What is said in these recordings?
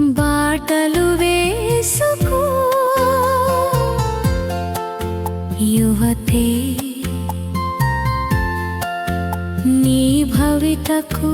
బాటలు వేసుకో. యువతే నీ భవితకు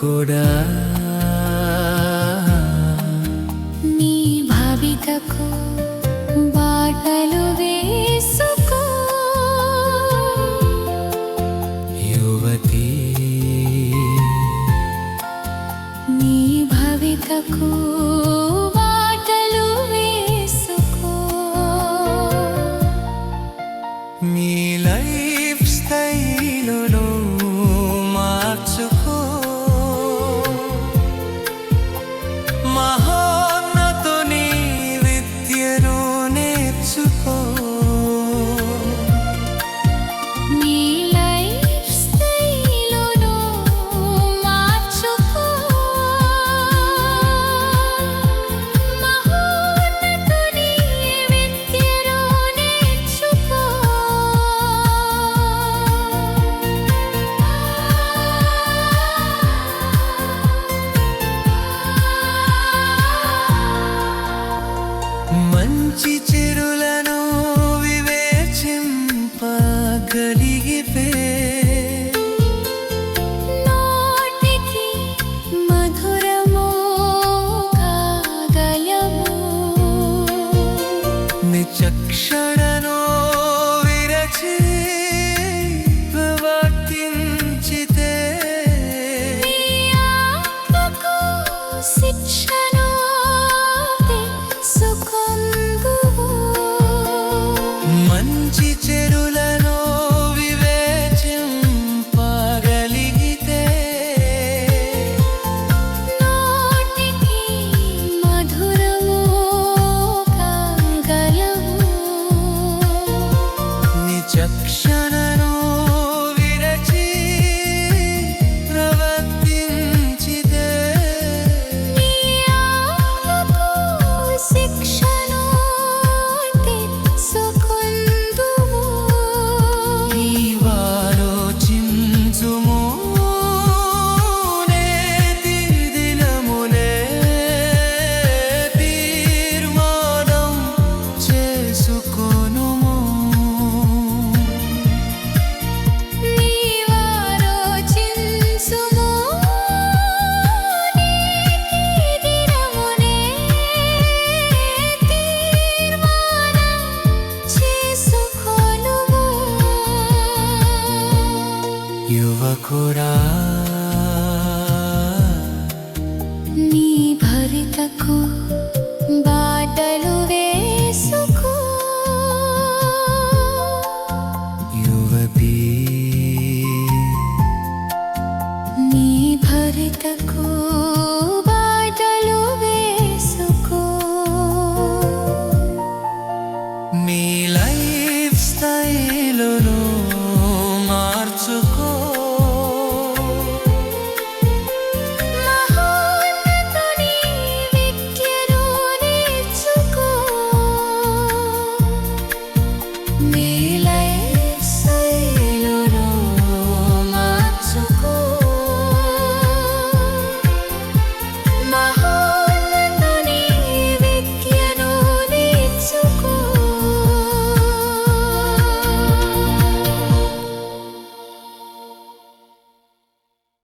కూడా. నీ భావితకు బాటలు యువతి. నీ భవితకు బాటలు খোরা